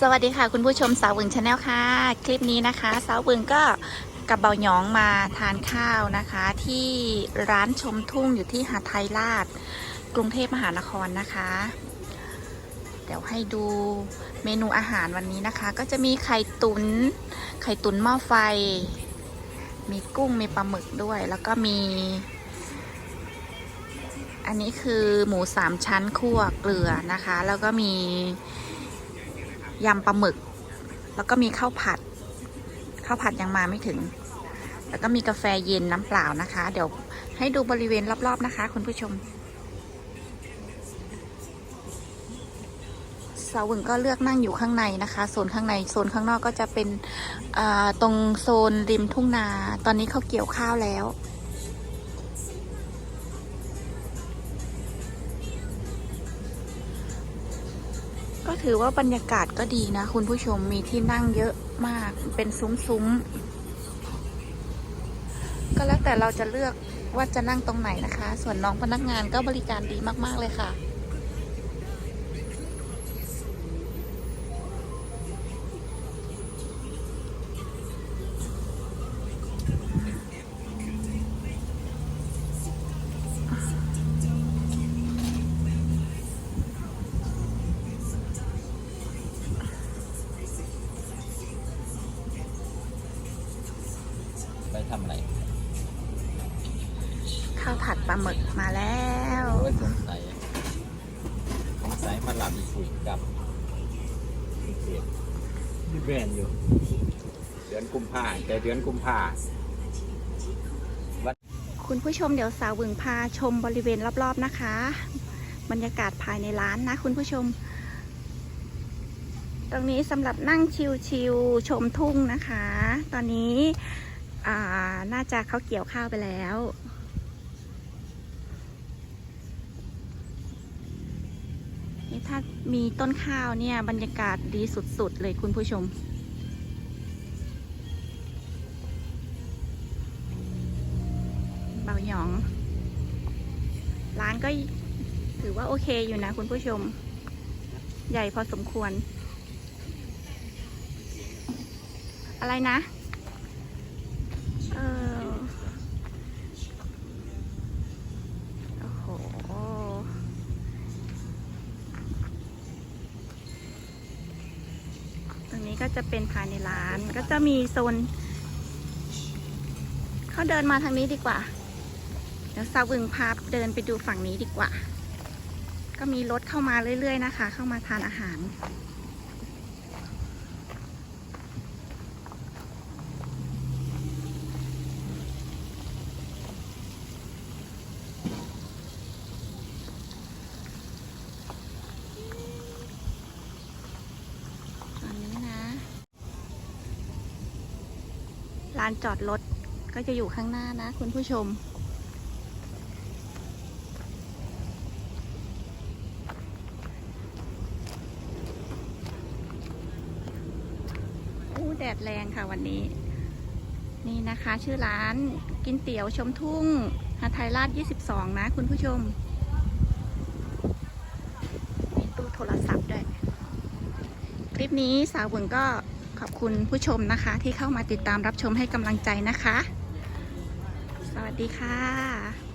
สวัสดีค่ะ คุณผู้ชมสาววึงชาแนลค่ะ คลิปนี้นะคะ สาววึงก็กับเบาหยองมาทานข้าวนะคะ ที่ร้านชมทุ่งอยู่ที่หาดไทยราช กรุงเทพมหานครนะคะ เดี๋ยวให้ดูเมนูอาหารวันนี้นะคะ ก็จะมีไข่ตุนไข่ตุ๋นหม้อไฟ มีกุ้งมีปลาหมึกด้วย แล้วก็มี อันนี้คือหมูสามชั้นคั่วเกลือนะคะ แล้วก็มี ยำปลาหมึก แล้วก็มีข้าวผัด ข้าวผัดยังมาไม่ถึง แล้วก็มีกาแฟเย็นน้ำเปล่านะคะ เดี๋ยวให้ดูบริเวณรอบๆนะคะ คุณผู้ชมสาวึงก็เลือกนั่งอยู่ข้างในนะคะ โซนข้างใน โซนข้างนอกก็จะเป็นตรงโซนริมทุ่งนา ตอนนี้เขาเกี่ยวข้าวแล้ว ก็ถือว่าบรรยากาศก็ดีนะ คุณผู้ชมมีที่นั่งเยอะมากเป็นซุ้มๆ ก็แล้วแต่เราจะเลือกว่าจะนั่งตรงไหนนะคะ ส่วนน้องพนักงานก็บริการดีมากๆเลยค่ะ ไปทำอะไรข้าวผัดปลาหมึกมาแล้วโอ้ยสงสัยสงสัยมาหลับคุยกับเสียที่แบนอยู่ เดือนกุมภาแต่เดือนกุมภาคุณผู้ชมเดี๋ยวสาววึงพาชมบริเวณรอบๆนะคะ บรรยากาศภายในร้านนะ คุณผู้ชม ตรงนี้สำหรับนั่งชิลๆชมทุ่งนะคะ ตอนนี้ อ่า น่าจะเขาเกี่ยวข้าวไปแล้ว นี่ถ้ามีต้นข้าวเนี่ย บรรยากาศดีสุด ๆ เลยคุณผู้ชมเบาหยอง ร้านก็ถือว่าโอเคอยู่นะคุณผู้ชม ใหญ่พอสมควร อะไรนะ เออโอ้โห ตรง นี้ก็จะเป็นภายในร้าน ก็จะมีโซน เขาเดินมาทางนี้ดีกว่า เดี๋ยวซาวึงพาเดินไปดูฝั่งนี้ดีกว่า ก็มีรถเข้ามาเรื่อยๆนะคะ เข้ามาทานอาหาร ตอนนี้นะ ลานจอดรถก็จะอยู่ข้างหน้านะคุณผู้ชม อู้แดดแรงค่ะวันนี้ นี่นะคะชื่อร้านกินเตี๋ยวชมทุ่งหาไทยราช 22 นะคุณผู้ชม มีตู้โทรศัพท์ด้วย คลิปนี้สาวหวึงก็ ขอบคุณผู้ชมนะคะที่เข้ามาติดตามรับชมให้กำลังใจนะคะ สวัสดีค่ะ